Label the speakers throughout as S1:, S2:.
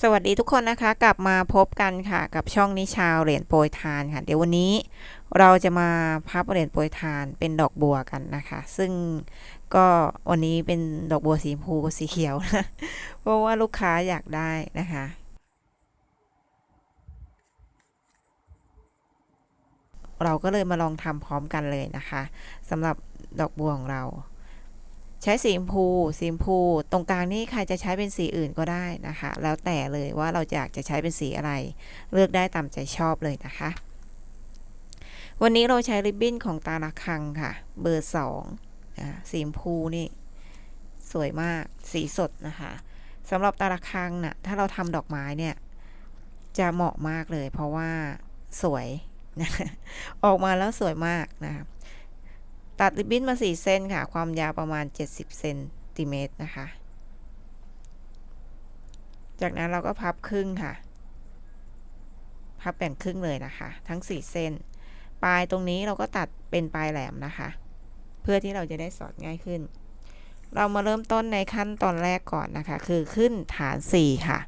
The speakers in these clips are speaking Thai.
S1: สวัสดีทุกคนนะคะ กลับมาพบกันค่ะกับช่องนิชาวเหรียญโปรยทานค่ะ เดี๋ยววันนี้เราจะมาพับเหรียญโปรยทานเป็นดอกบัวกันนะคะ ซึ่งก็วันนี้เป็นดอกบัวสีชมพูกับสีเขียวนะเพราะว่าลูกค้าอยากได้นะคะ เราก็เลยมาลองทำพร้อมกันเลยนะคะสำหรับดอกบัวของเรา ใช้สีชมพูสีชมพู ตรงกลางนี่ใครจะใช้เป็นสีอื่นก็ได้นะคะ แล้วแต่เลยว่าเราอยากจะใช้เป็นสีอะไร เลือกได้ตามใจชอบเลยนะคะ วันนี้เราใช้ริบบิ้นของตาละคังค่ะ เบอร์สองสีชมพูนี่ สวยมากสีสดนะคะสำหรับตาละคังนะ่ะถ้าเราทำดอกไม้เนี่ย จะเหมาะมากเลย เพราะว่าสวยนะออกมาแล้วสวยมากนะคะ ตัดริบบิ้นมา 4 เส้นค่ะ ความยาวประมาณ 70เซนติเมตรนะคะ จากนั้นเราก็พับครึ่งค่ะ พับแบ่งครึ่งเลยนะคะ ทั้ง 4 เส้น ปลายตรงนี้เราก็ตัดเป็นปลายแหลมนะคะ เพื่อที่เราจะได้สอดง่ายขึ้น เรามาเริ่มต้นในขั้นตอนแรกก่อนนะคะ คือขึ้นฐาน 4 ค่ะ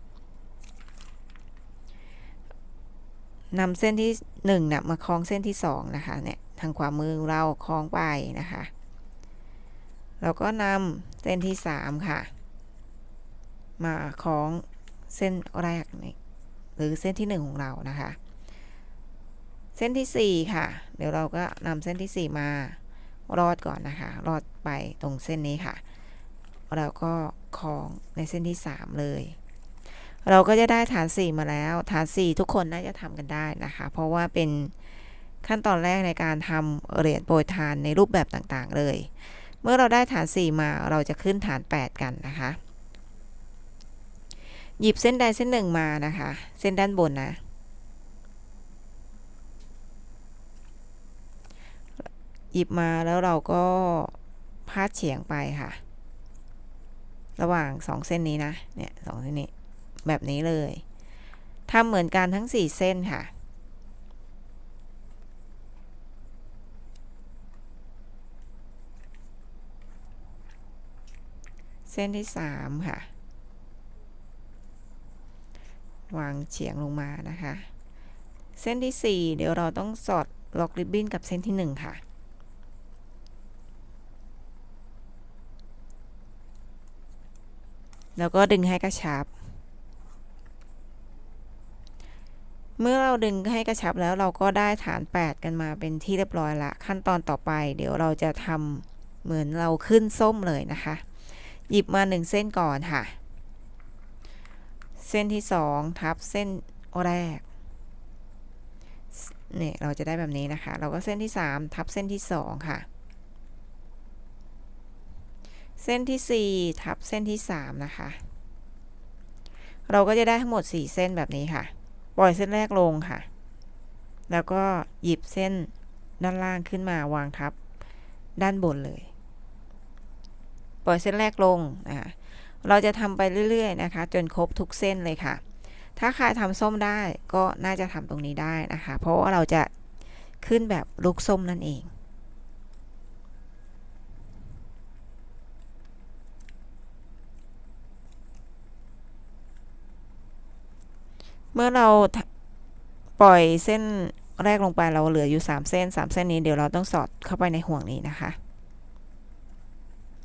S1: นำเส้นที่1นะมาคล้องเส้นที่ 2 นะคะเนี่ยางขวามือเราคล้องไปนะคะ เราก็นำเส้นที่ 3 ค่ะ มาคล้องเส้นแรกนี่หรือเส้นที่ 1 ของเรานะคะ เส้นที่ 4 ค่ะ เดี๋ยวเราก็นำเส้นที่ 4 มารอดก่อนนะคะ รอดไปตรงเส้นนี้ค่ะเราก็คล้องในเส้นที่ 3 เลย เราก็จะได้ฐาน 4 มาแล้ว ฐาน 4 ทุกคนน่าจะทำกันได้นะคะ เพราะว่าเป็น ขั้นตอนแรกในการทำเหรียญโปรยทานในรูปแบบต่างๆ เลย เมื่อเราได้ฐาน 4 มาเราจะขึ้นฐาน 8 กันนะคะ หยิบเส้นใดเส้นหนึ่งมานะคะ เส้นด้านบนนะ หยิบมาแล้วเราก็พาดเฉียงไปค่ะ ระหว่าง 2 เส้นนี้นะ เนี่ยสองเส้นนี้ แบบนี้เลยทำเหมือนกันทั้ง 4 เส้นค่ะ เส้นที่ 3 ค่ะ วางเฉียงลงมานะคะ เส้นที่ 4 เดี๋ยวเราต้องสอดล็อกริบบิ้นกับเส้นที่ 1 ค่ะแล้วก็ดึงให้กระชับ เมื่อเราดึงให้กระชับแล้วเราก็ได้ฐาน 8 กันมาเป็นที่เรียบร้อยละ ขั้นตอนต่อไป เดี๋ยวเราจะทำเหมือนเราขึ้นส้มเลยนะคะ หยิบมาหนึ่งเส้นก่อนค่ะ เส้นที่สองทับเส้นแรกเนี่ยเราจะได้แบบนี้นะคะ เราก็เส้นที่สามทับเส้นที่สองค่ะ เส้นที่สี่ทับเส้นที่สามนะคะ เราก็จะได้ทั้งหมดสี่เส้นแบบนี้ค่ะ ปล่อยเส้นแรกลงค่ะ แล้วก็หยิบเส้นด้านล่างขึ้นมาวางทับ ด้านบนเลย ปล่อยเส้นแรกลงนะคะเราจะทำไปเรื่อยๆนะคะ จนครบทุกเส้นเลยค่ะ ถ้าใครทำส้มได้ก็น่าจะทำตรงนี้ได้นะคะ เพราะว่าเราจะขึ้นแบบลูกส้มนั่นเองเมื่อเราปล่อยเส้นแรกลงไปเราเหลืออยู่ 3 เส้น 3 เส้นนี้เดี๋ยวเราต้องสอดเข้าไปในห่วงนี้นะคะ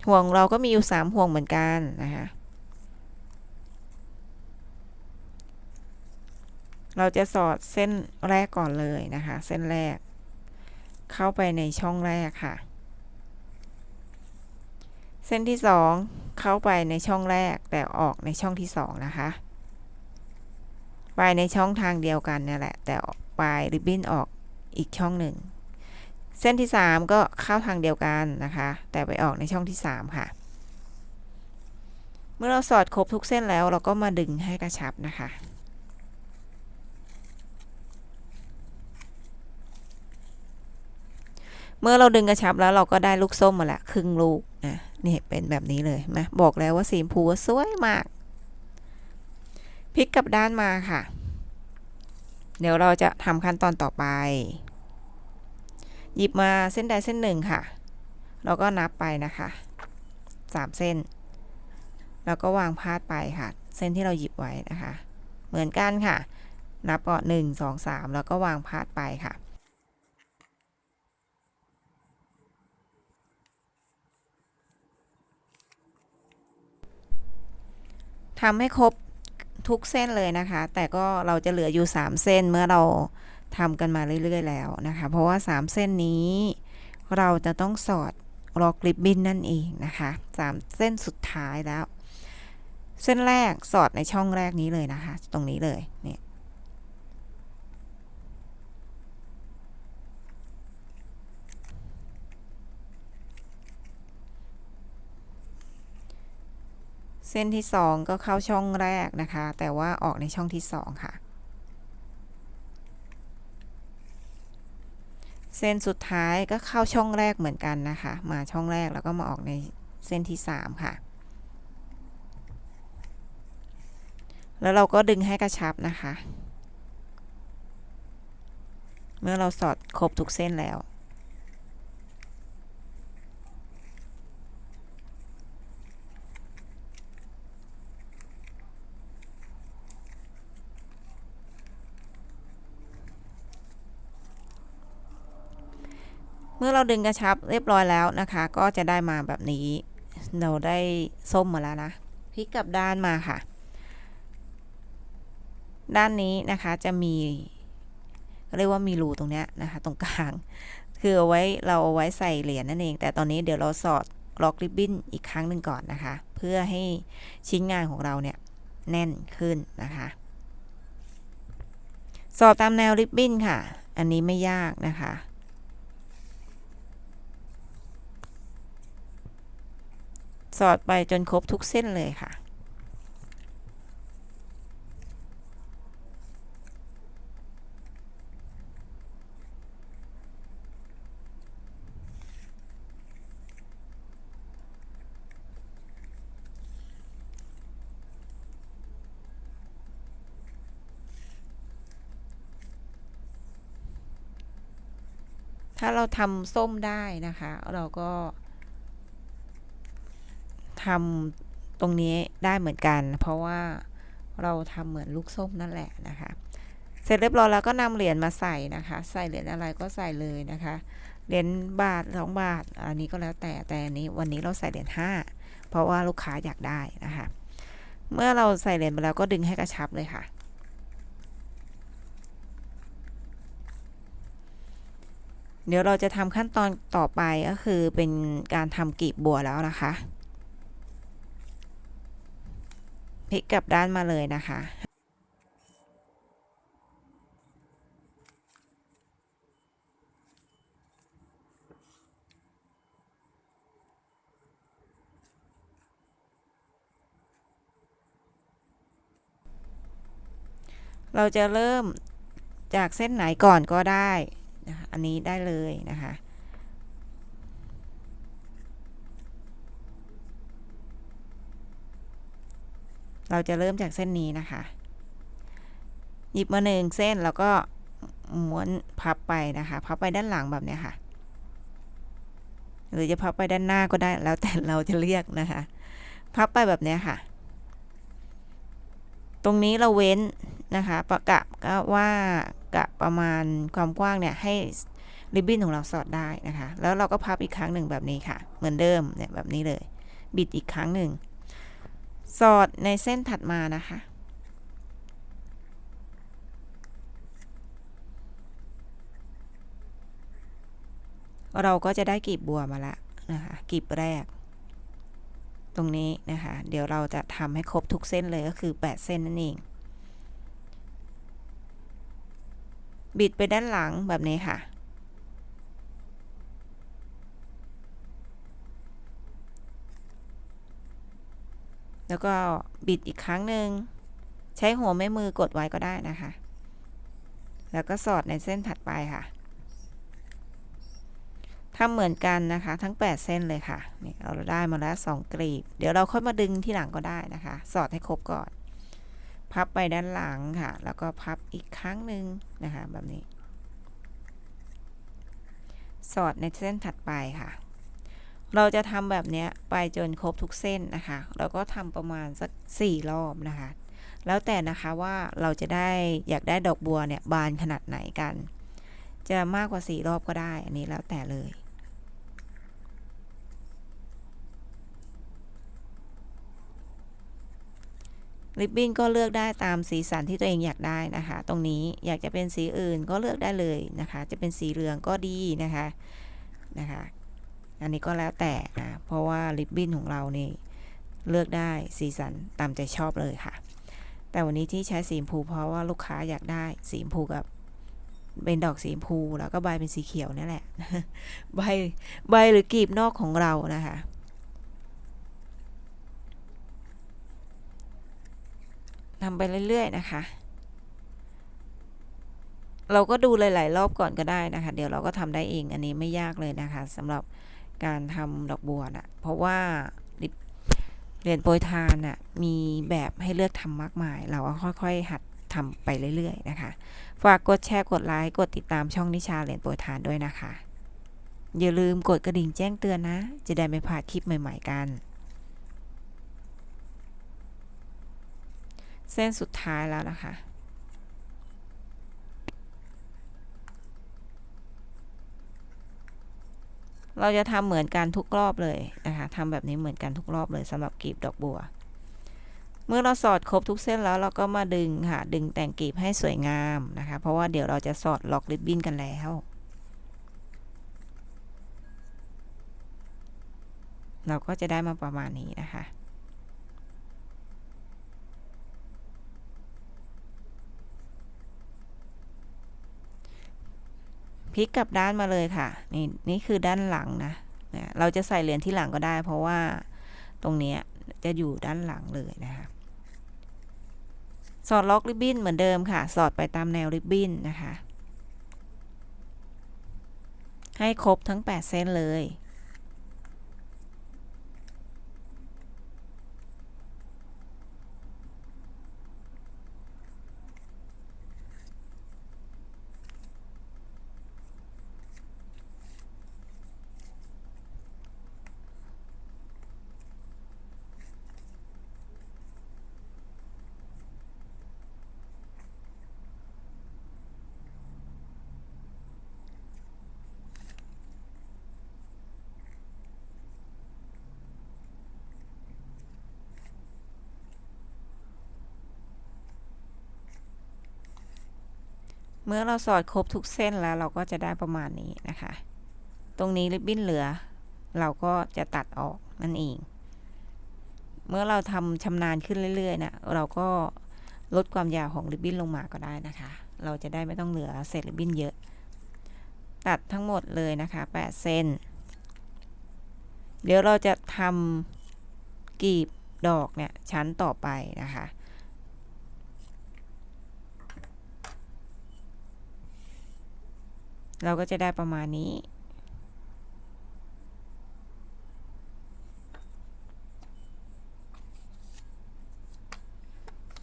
S1: ห่วงเราก็มีอยู่สามห่วงเหมือนกันนะคะเราจะสอดเส้นแรกก่อนเลยนะคะ เส้นแรก เข้าไปในช่องแรกค่ะ เส้นที่สองเข้าไปในช่องแรกแต่ออกในช่องที่สองนะคะไปในช่องทางเดียวกันนี่แหละ แต่ปลายริบบิ้นออกอีกช่องหนึ่ง เส้นที่ 3 ก็เข้าทางเดียวกันนะคะ แต่ไปออกในช่องที่ 3 ค่ะ เมื่อเราสอดครบทุกเส้นแล้วเราก็มาดึงให้กระชับนะคะ เมื่อเราดึงกระชับแล้วเราก็ได้ลูกส้มมาละครึ่งลูกนะนี่เป็นแบบนี้เลยไหมบอกแล้วว่าสีชมพูสวยมากพลิกกลับด้านมาค่ะ เดี๋ยวเราจะทำขั้นตอนต่อไป หยิบมาเส้นใดเส้นหนึ่งค่ะเราก็นับไปนะคะสามเส้น แล้วก็วางพาดไปค่ะ เส้นที่เราหยิบไว้นะคะ เหมือนกันค่ะ นับก่อนหนึ่งสองสามแล้วก็วางพาดไปค่ะทำให้ครบทุกเส้นเลยนะคะ แต่ก็เราจะเหลืออยู่ 3 เส้นเมื่อเรา ทำกันมาเรื่อย ๆ แล้วนะคะ เพราะว่า 3 เส้นนี้ เราจะต้องสอดล็อกริบบินนั่นเองนะคะ 3 เส้นสุดท้ายแล้ว เส้นแรกสอดในช่องแรกนี้เลยนะคะ ตรงนี้เลยเนี่ยเส้นที่ 2 ก็เข้าช่องแรกนะคะ แต่ว่าออกในช่องที่ 2 ค่ะ เส้นสุดท้ายก็เข้าช่องแรกเหมือนกันนะคะ มาช่องแรกแล้วก็มาออกในเส้นที่ 3 ค่ะ แล้วเราก็ดึงให้กระชับนะคะ เมื่อเราสอดครบทุกเส้นแล้ว เมื่อเราดึงกระชับเรียบร้อยแล้วนะคะ ก็จะได้มาแบบนี้ เราได้ส้มมาแล้วนะพลิกกลับด้านมาค่ะ ด้านนี้นะคะจะมีเรียกว่ามีรูตรงเนี้ยนะคะ ตรงกลาง คือเอาไว้เราเอาไว้ใส่เหรียญนั่นเอง แต่ตอนนี้เดี๋ยวเราสอดล็อกริบบิ้นอีกครั้งหนึ่งก่อนนะคะ เพื่อให้ชิ้นงานของเราเนี่ยแน่นขึ้นนะคะสอดตามแนวริบบิ้นค่ะ อันนี้ไม่ยากนะคะ สอดไปจนครบทุกเส้นเลยค่ะ ถ้าเราทำส้มได้นะคะ เราก็ ทำตรงนี้ได้เหมือนกัน เพราะว่าเราทำเหมือนลูกส้มนั่นแหละนะคะ เสร็จเรียบร้อยแล้วก็นำเหรียญมาใส่นะคะ ใส่เหรียญอะไรก็ใส่เลยนะคะ เหรียญบาทสองบาท อันนี้ก็แล้วแต่แต่อันนี้วันนี้เราใส่เหรียญห้าเพราะว่าลูกค้าอยากได้นะคะ เมื่อเราใส่เหรียญไปแล้วก็ดึงให้กระชับเลยค่ะเดี๋ยวเราจะทำขั้นตอนต่อไปก็คือเป็นการทำกลีบบัวแล้วนะคะ พลิกกลับด้านมาเลยนะคะ เราจะเริ่มจากเส้นไหนก่อนก็ได้นะคะอันนี้ได้เลยนะคะ เราจะเริ่มจากเส้นนี้นะคะ หยิบมาหนึ่งเส้นแล้วก็ม้วนพับไปนะคะ พับไปด้านหลังแบบเนี้ยค่ะ หรือจะพับไปด้านหน้าก็ได้แล้วแต่เราจะเรียกนะคะ พับไปแบบเนี้ยค่ะ ตรงนี้เราเว้นนะคะ ประกะก็ว่ากะประมาณความกว้างเนี่ยให้ริบบิ้นของเราสอดได้นะคะ แล้วเราก็พับอีกครั้งหนึ่งแบบนี้ค่ะ เหมือนเดิมเนี่ยแบบนี้เลย บิดอีกครั้งหนึ่ง สอดในเส้นถัดมานะคะ เราก็จะได้กลีบบัวมาละนะคะกลีบแรก ตรงนี้นะคะ เดี๋ยวเราจะทำให้ครบทุกเส้นเลยก็คือ 8 เส้นนั่นเอง บิดไปด้านหลังแบบนี้ค่ะ แล้วก็บิดอีกครั้งหนึ่งใช้หัวแม่มือกดไว้ก็ได้นะคะ แล้วก็สอดในเส้นถัดไปค่ะทำเหมือนกันนะคะ ทั้ง 8 เส้นเลยค่ะนี่เราได้มาแล้ว 2 กลีบ เดี๋ยวเราค่อยมาดึงที่หลังก็ได้นะคะ สอดให้ครบก่อน พับไปด้านหลังค่ะ แล้วก็พับอีกครั้งหนึ่งนะคะ แบบนี้ สอดในเส้นถัดไปค่ะ เราจะทำแบบนี้ไปจนครบทุกเส้นนะคะ แล้วก็ทำประมาณสัก 4 รอบนะคะ แล้วแต่นะคะว่าเราจะได้อยากได้ดอกบัวเนี่ยบานขนาดไหนกัน จะมากกว่าสี่รอบก็ได้ อันนี้แล้วแต่เลยริบบิ้นก็เลือกได้ตามสีสันที่ตัวเองอยากได้นะคะ ตรงนี้อยากจะเป็นสีอื่นก็เลือกได้เลยนะคะ จะเป็นสีเหลืองก็ดีนะคะนะคะ อันนี้ก็แล้วแต่นะ เพราะว่าริบบิ้นของเรานี่เลือกได้สีสันตามใจชอบเลยค่ะ แต่วันนี้ที่ใช้สีชมพูเพราะว่าลูกค้าอยากได้สีชมพูกับเป็นดอกสีชมพูแล้วก็ใบเป็นสีเขียวนี่แหละ ใบใบหรือกลีบนอกของเรานะคะทำไปเรื่อย ๆ นะคะ เราก็ดูหลาย ๆ รอบก่อนก็ได้นะคะ เดี๋ยวเราก็ทำได้เอง อันนี้ไม่ยากเลยนะคะสำหรับ การทำดอกบัวนะเพราะว่าเรียนโปรยทานน่ะมีแบบให้เลือกทำมากมาย เราก็ค่อยๆ หัดทำไปเรื่อยๆนะคะ ฝากกดแชร์กดไลค์กดติดตามช่องนิชาเรียนโปรยทานด้วยนะคะ อย่าลืมกดกระดิ่งแจ้งเตือนนะ จะได้ไม่พลาดคลิปใหม่ๆกัน เส้นสุดท้ายแล้วนะคะ เราจะทำเหมือนกันทุกรอบเลยนะคะทำแบบนี้เหมือนกันทุกรอบเลยสำหรับกลีบดอกบัว เมื่อเราสอดครบทุกเส้นแล้วเราก็มาดึงค่ะดึงแต่งกลีบให้สวยงามนะคะ เพราะว่าเดี๋ยวเราจะสอดล็อกริบบิ้นกันแล้วเราก็จะได้มาประมาณนี้นะคะ ลิกกลับด้านมาเลยค่ะ นี่นี่คือด้านหลังนะนะเราจะใส่เหรียญที่หลังก็ได้ เพราะว่าตรงนี้จะอยู่ด้านหลังเลยนะคะสอดล็อกริบบิ้นเหมือนเดิมค่ะ สอดไปตามแนวริบบิ้นนะคะ ให้ครบทั้ง 8 เส้นเลย เมื่อเราสอดครบทุกเส้นแล้วเราก็จะได้ประมาณนี้นะคะ ตรงนี้ริบบิ้นเหลือ เราก็จะตัดออกนั่นเอง เมื่อเราทำชำนาญขึ้นเรื่อยๆนะเราก็ลดความยาวของริบบิ้นลงมาก็ได้นะคะ เราจะได้ไม่ต้องเหลือเศษริบบิ้นเยอะ ตัดทั้งหมดเลยนะคะ8เส้น เดี๋ยวเราจะทำกลีบดอกเนี่ยชั้นต่อไปนะคะ เราก็จะได้ประมาณนี้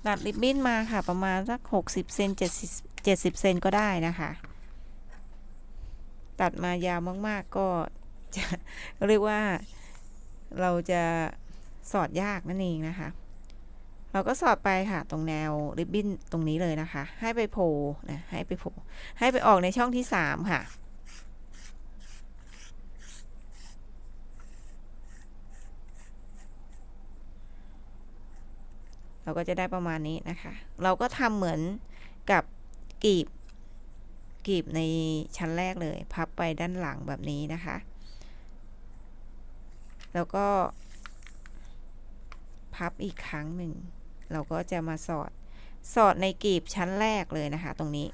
S1: ตัดริบบิ้นมาค่ะประมาณสัก 60เซน70 70เซนก็ได้นะคะ ตัดมายาวมากๆก็จะเรียกว่าเราจะสอดยากนั่นเองนะคะ เราก็สอดไปค่ะตรงแนวริบบิ้นตรงนี้เลยนะคะ ให้ไปโผล่นะให้ไปโผล่ให้ไปออกในช่องที่ 3 ค่ะเราก็จะได้ประมาณนี้นะคะ เราก็ทำเหมือนกับกลีบกลีบในชั้นแรกเลย พับไปด้านหลังแบบนี้นะคะ แล้วก็พับอีกครั้งหนึ่ง เราก็จะมาสอดสอดในกลีบชั้นแรกเลยนะคะ ตรงนี้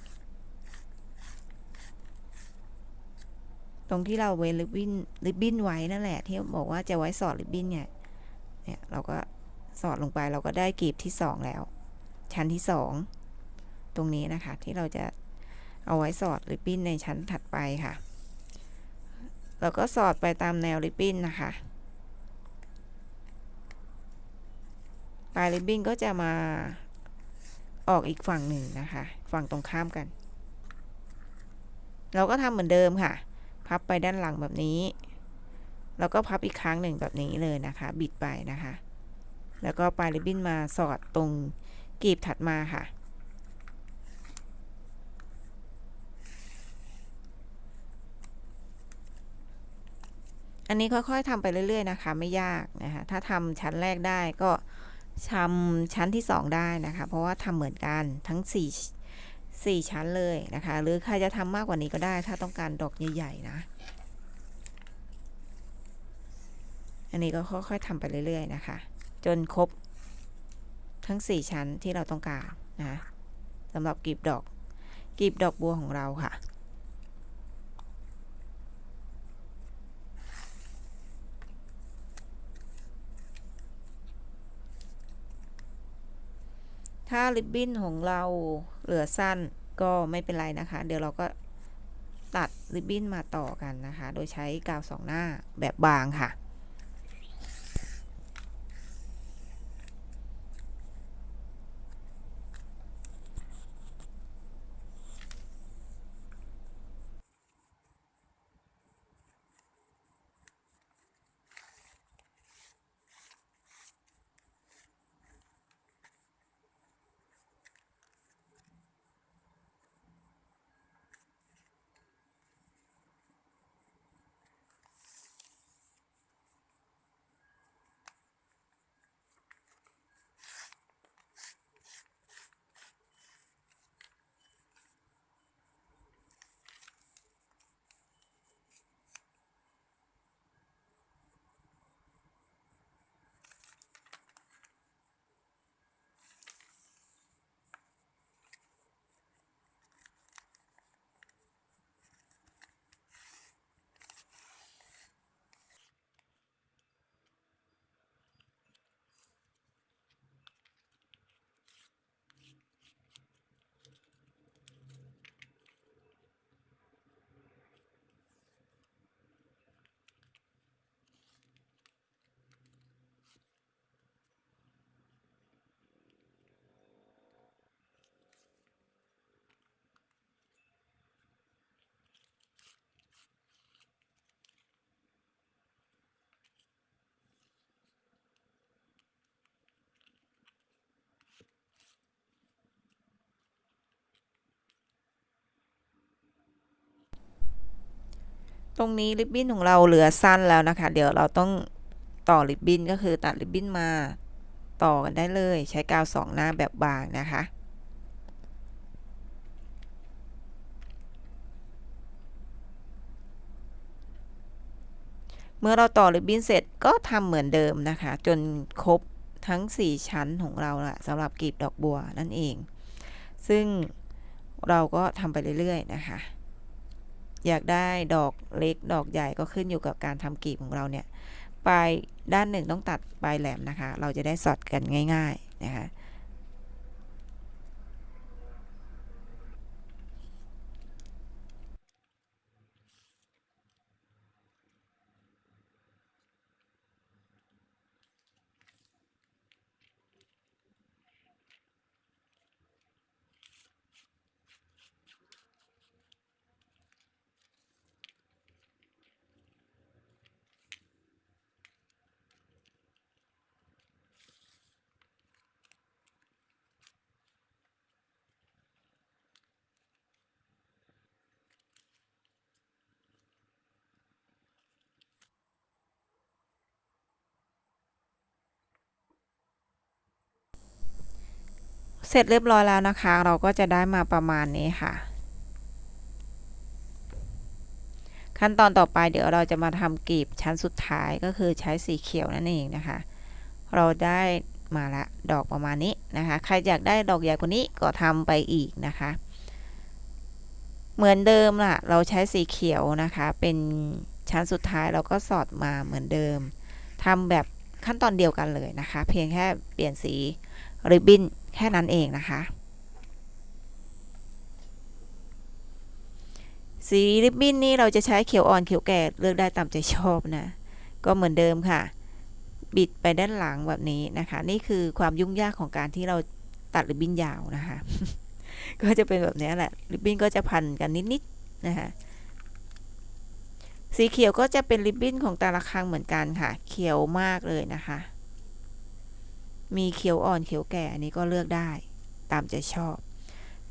S1: ตรงที่เราเว้นริบบิ้นริบบิ้นไว้นั่นแหละ ที่บอกว่าจะไว้สอดริบบิ้นเนี่ยเนี่ยเราก็สอดลงไปเราก็ได้กลีบที่สองแล้ว ชั้นที่สองตรงนี้นะคะ ที่เราจะเอาไว้สอดริบบิ้นในชั้นถัดไปค่ะ เราก็สอดไปตามแนวริบบิ้นนะคะ ปลายริบบิ้นก็จะมาออกอีกฝั่งหนึ่งนะคะ ฝั่งตรงข้ามกัน เราก็ทำเหมือนเดิมค่ะ พับไปด้านหลังแบบนี้ แล้วก็พับอีกครั้งหนึ่งแบบนี้เลยนะคะ บิดไปนะคะ แล้วก็ปลายริบบิ้นมาสอดตรงกลีบถัดมาค่ะ อันนี้ค่อยๆทำไปเรื่อย ๆ นะคะ ไม่ยากนะคะ ถ้าทำชั้นแรกได้ก็ ทำชั้นที่ 2 ได้นะคะ เพราะว่าทำเหมือนกันทั้ง 4 4 ชั้นเลยนะคะ หรือใครจะทำมากกว่านี้ก็ได้ถ้าต้องการดอกใหญ่ๆนะ อันนี้ก็ค่อยๆทำไปเรื่อยๆนะคะ จนครบทั้ง 4 ชั้นที่เราต้องการนะสำหรับกลีบดอกกลีบดอกบัวของเราค่ะ ถ้าริบบิ้นของเราเหลือสั้นก็ไม่เป็นไรนะคะ เดี๋ยวเราก็ตัดริบบิ้นมาต่อกันนะคะ โดยใช้กาวสองหน้าแบบบางค่ะ ตรงนี้ริบบิ้นของเราเหลือสั้นแล้วนะคะ เดี๋ยวเราต้องต่อริบบิ้นก็คือตัดริบบิ้นมาต่อกันได้เลยใช้กาวสองหน้าแบบบางนะคะเมื่อเราต่อริบบิ้นเสร็จก็ทำเหมือนเดิมนะคะ จนครบทั้ง 4 ชั้นของเราละสำหรับกลีบดอกบัวนั่นเอง ซึ่งเราก็ทำไปเรื่อยๆนะคะ อยากได้ดอกเล็กดอกใหญ่ก็ขึ้นอยู่กับการทำกลีบของเราเนี่ยปลายด้านหนึ่งต้องตัดปลายแหลมนะคะ เราจะได้สอดกันง่าย ๆ นะคะ เสร็จเรียบร้อยแล้วนะคะ เราก็จะได้มาประมาณนี้ค่ะ ขั้นตอนต่อไปเดี๋ยวเราจะมาทำกลีบชั้นสุดท้ายก็คือใช้สีเขียวนั่นเองนะคะ เราได้มาละดอกประมาณนี้นะคะ ใครอยากได้ดอกใหญ่กว่านี้ก็ทำไปอีกนะคะ เหมือนเดิมล่ะ เราใช้สีเขียวนะคะ เป็นชั้นสุดท้ายเราก็สอดมาเหมือนเดิมทำแบบขั้นตอนเดียวกันเลยนะคะ เพียงแค่เปลี่ยนสีริบบิ้น แค่นั้นเองนะคะสีริบบิ้นนี่เราจะใช้เขียวอ่อนเขียวแก่เลือกได้ตามใจชอบนะ ก็เหมือนเดิมค่ะ บิดไปด้านหลังแบบนี้นะคะ นี่คือความยุ่งยากของการที่เราตัดริบบิ้นยาวนะคะ ก็จะเป็นแบบนี้แหละ ริบบิ้นก็จะพันกันนิดๆนะคะ สีเขียวก็จะเป็นริบบิ้นของแต่ละครั้งเหมือนกันค่ะ เขียวมากเลยนะคะ มีเขียวอ่อนเขียวแก่อันนี้ก็เลือกได้ ตามใจชอบ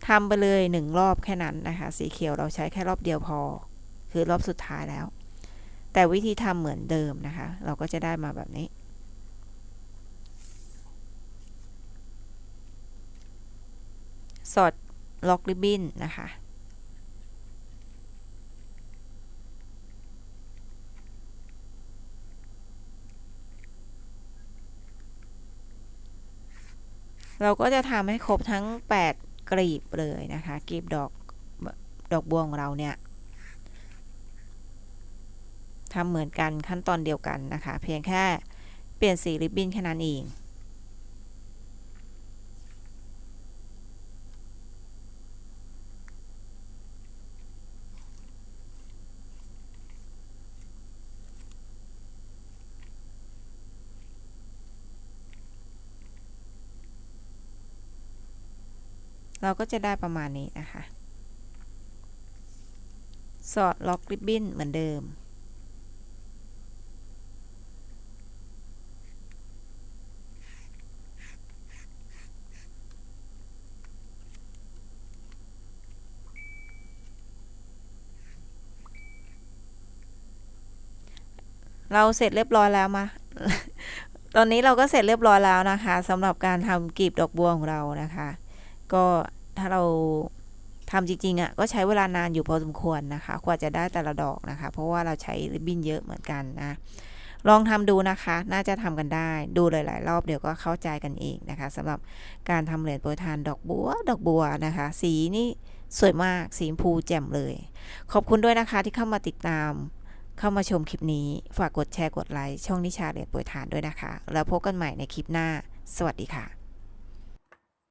S1: ทำไปเลยหนึ่งรอบแค่นั้นนะคะ สีเขียวเราใช้แค่รอบเดียวพอ คือรอบสุดท้ายแล้ว แต่วิธีทำเหมือนเดิมนะคะ เราก็จะได้มาแบบนี้สอดล็อกริบบิ้นนะคะ เราก็จะทำให้ครบทั้ง 8 กลีบเลยนะคะ กลีบดอกดอกบัวของเราเนี่ยทำเหมือนกันขั้นตอนเดียวกันนะคะ เพียงแค่เปลี่ยนสีริบบิ้นแค่นั้นเอง เราก็จะได้ประมาณนี้นะคะ สอดล็อกริบบิ้นเหมือนเดิม เราเสร็จเรียบร้อยแล้วมาตอนนี้เราก็เสร็จเรียบร้อยแล้วนะคะสำหรับการทำกลีบดอกบัวของเรานะคะ ก็ถ้าเราทำจริงๆอะ่ะก็ใช้เวลานานอยู่พอสมควรนะคะกว่าจะได้แต่ละดอกนะคะ เพราะว่าเราใช้ริบบิ้นเยอะเหมือนกันนะลองทำดูนะคะ น่าจะทำกันได้ ดูหลาย ๆ รอบเดี๋ยวก็เข้าใจกันเองนะคะสำหรับการทำเหรียญโปรยทานดอกบัว ดอกบัวนะคะ สีนี่สวยมาก สีชมพูแจ่มเลย ขอบคุณด้วยนะคะที่เข้ามาติดตาม เข้ามาชมคลิปนี้ ฝากกดแชร์ กดไลค์ ช่องนิชาเหรียญโปรยทานด้วยนะคะ แล้วพบกันใหม่ในคลิปหน้า สวัสดีค่ะ